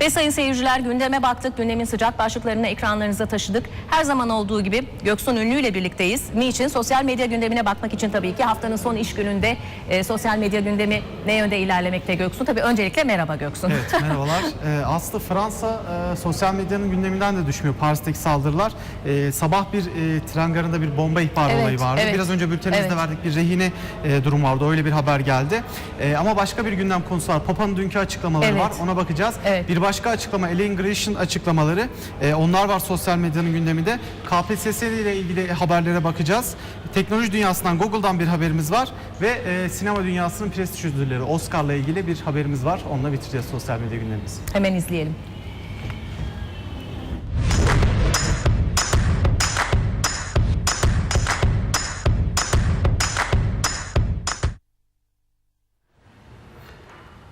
Ve sayın seyirciler gündeme baktık. Gündemin sıcak başlıklarını ekranlarınıza taşıdık. Her zaman olduğu gibi Göksun Ünlü ile birlikteyiz. Niçin? Sosyal medya gündemine bakmak için tabii ki haftanın son iş gününde e, sosyal medya gündemi ne yönde ilerlemekte Göksun? Tabii öncelikle merhaba Göksun. Evet merhabalar. Ee, Aslı Fransa e, sosyal medyanın gündeminden de düşmüyor Paris'teki saldırılar. Ee, sabah bir e, tren garında bir bomba ihbarı Evet, olayı vardı. evet. Biraz önce bültenimizde Evet. verdik bir rehine e, durum vardı. Öyle bir haber geldi. E, ama başka bir gündem konusu var. Papa'nın dünkü açıklamaları Evet. var. Ona bakacağız. Evet. Bir başka açıklama Elaine Gresh'in açıklamaları. E, onlar var sosyal medyanın gündeminde. KPSS ile ilgili haberlere bakacağız. Teknoloji dünyasından Google'dan bir haberimiz var ve e, sinema dünyasının prestij ödülleri Oscar'la ilgili bir haberimiz var. Onunla bitireceğiz sosyal medya gündemimizi. Hemen izleyelim.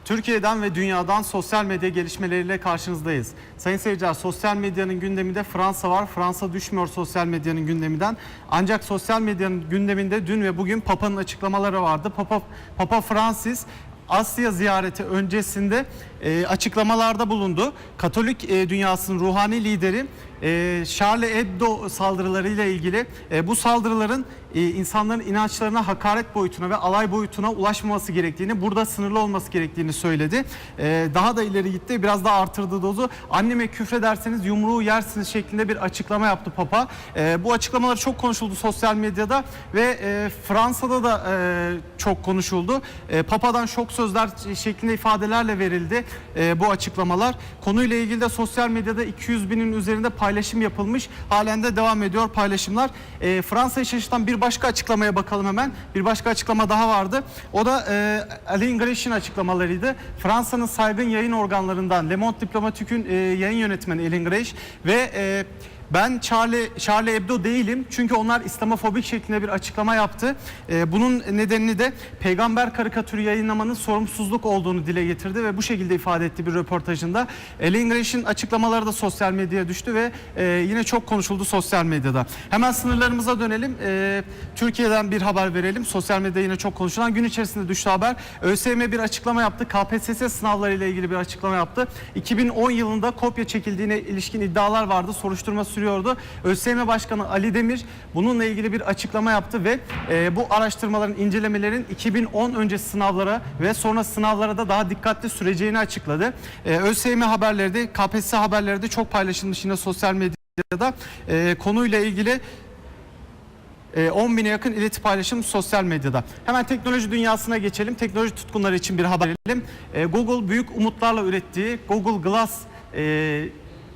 Türkiye'den ve dünyadan sosyal medya gelişmeleriyle karşınızdayız. Sayın seyirciler sosyal medyanın gündeminde Fransa var. Fransa düşmüyor sosyal medyanın gündeminden. Ancak sosyal medyanın gündeminde dün ve bugün Papa'nın açıklamaları vardı. Papa, Papa Francis Asya ziyareti öncesinde e, açıklamalarda bulundu. Katolik e, dünyasının ruhani lideri e, Charlie Hebdo saldırılarıyla ilgili e, bu saldırıların e, insanların inançlarına hakaret boyutuna ve alay boyutuna ulaşmaması gerektiğini, burada sınırlı olması gerektiğini söyledi. E, daha da ileri gitti, biraz daha artırdı dozu. Anneme küfrederseniz yumruğu yersiniz şeklinde bir açıklama yaptı Papa. E, bu açıklamalar çok konuşuldu sosyal medyada ve e, Fransa'da da e, çok konuşuldu. E, Papa'dan şok sözler şeklinde ifadelerle verildi e, bu açıklamalar. Konuyla ilgili de sosyal medyada 200 binin üzerinde paylaşım yapılmış. Halen de devam ediyor paylaşımlar. E, Fransa'yı şaşırtan bir başka açıklamaya bakalım hemen. Bir başka açıklama daha vardı. O da e, Alain Gresh'in açıklamalarıydı. Fransa'nın saygın yayın organlarından Le Monde Diplomatic'ün e, yayın yönetmeni Alain Gresh ve e, ben Charlie, Charlie Hebdo değilim çünkü onlar İslamofobik şeklinde bir açıklama yaptı. Ee, bunun nedenini de peygamber karikatürü yayınlamanın sorumsuzluk olduğunu dile getirdi ve bu şekilde ifade etti bir röportajında. Elaine Gresh'in açıklamaları da sosyal medyaya düştü ve e, yine çok konuşuldu sosyal medyada. Hemen sınırlarımıza dönelim. Ee, Türkiye'den bir haber verelim. Sosyal medyada yine çok konuşulan gün içerisinde düştü haber. ÖSYM bir açıklama yaptı. KPSS sınavları ile ilgili bir açıklama yaptı. 2010 yılında kopya çekildiğine ilişkin iddialar vardı. Soruşturma sürüyordu. ÖSYM Başkanı Ali Demir bununla ilgili bir açıklama yaptı ve e, bu araştırmaların, incelemelerin 2010 öncesi sınavlara ve sonra sınavlara da daha dikkatli süreceğini açıkladı. E, ÖSYM haberleri de, KPSS haberleri de çok paylaşılmış yine sosyal medyada. E, konuyla ilgili e, 10 bine yakın ileti paylaşım sosyal medyada. Hemen teknoloji dünyasına geçelim. Teknoloji tutkunları için bir haber verelim. E, Google büyük umutlarla ürettiği Google Glass e,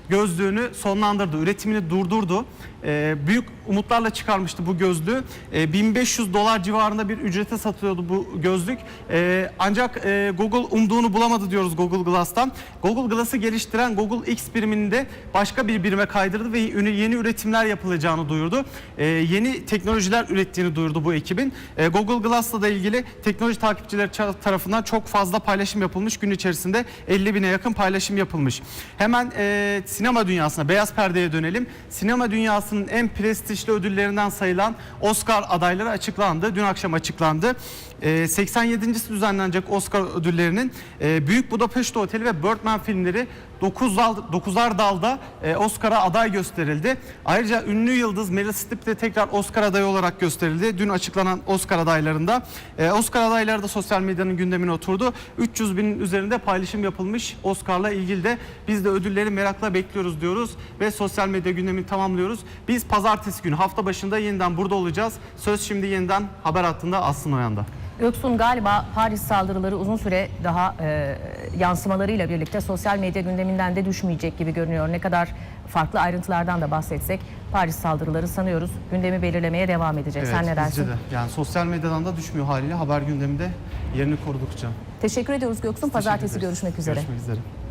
gözlüğünü sonlandırdı. Üretimini durdurdu. E, büyük umutlarla çıkarmıştı bu gözlüğü. E, 1500 dolar civarında bir ücrete satılıyordu bu gözlük. E, ancak e, Google umduğunu bulamadı diyoruz Google Glass'tan. Google Glass'ı geliştiren Google X birimini de başka bir birime kaydırdı ve yeni üretimler yapılacağını duyurdu. E, yeni teknolojiler ürettiğini duyurdu bu ekibin. E, Google Glass'la da ilgili teknoloji takipçileri tarafından çok fazla paylaşım yapılmış. Gün içerisinde 50 bine yakın paylaşım yapılmış. Hemen e, sinema dünyasına, beyaz perdeye dönelim. Sinema dünyasının en prestijli ödüllerinden sayılan Oscar adayları açıklandı. Dün akşam açıklandı. E, 87. düzenlenecek Oscar ödüllerinin e, Büyük Budapeşte Oteli ve Birdman filmleri 9 dal, 9'ar dalda e, Oscar'a aday gösterildi. Ayrıca ünlü yıldız Meryl Streep de tekrar Oscar adayı olarak gösterildi. Dün açıklanan Oscar adaylarında. E, Oscar adayları da sosyal medyanın gündemine oturdu. 300 binin üzerinde paylaşım yapılmış Oscar'la ilgili de biz de ödülleri merakla bekliyoruz diyoruz ve sosyal medya gündemini tamamlıyoruz. Biz pazartesi günü hafta başında yeniden burada olacağız. Söz şimdi yeniden haber hattında Aslı Noyan'da. Göksun galiba Paris saldırıları uzun süre daha e, yansımalarıyla birlikte sosyal medya gündeminden de düşmeyecek gibi görünüyor. Ne kadar farklı ayrıntılardan da bahsetsek Paris saldırıları sanıyoruz gündemi belirlemeye devam edecek. Sen ne dersin? de. Yani sosyal medyadan da düşmüyor haliyle haber gündeminde yerini korudukça. Teşekkür ediyoruz Göksun. Pazartesi görüşmek üzere. Görüşmek üzere.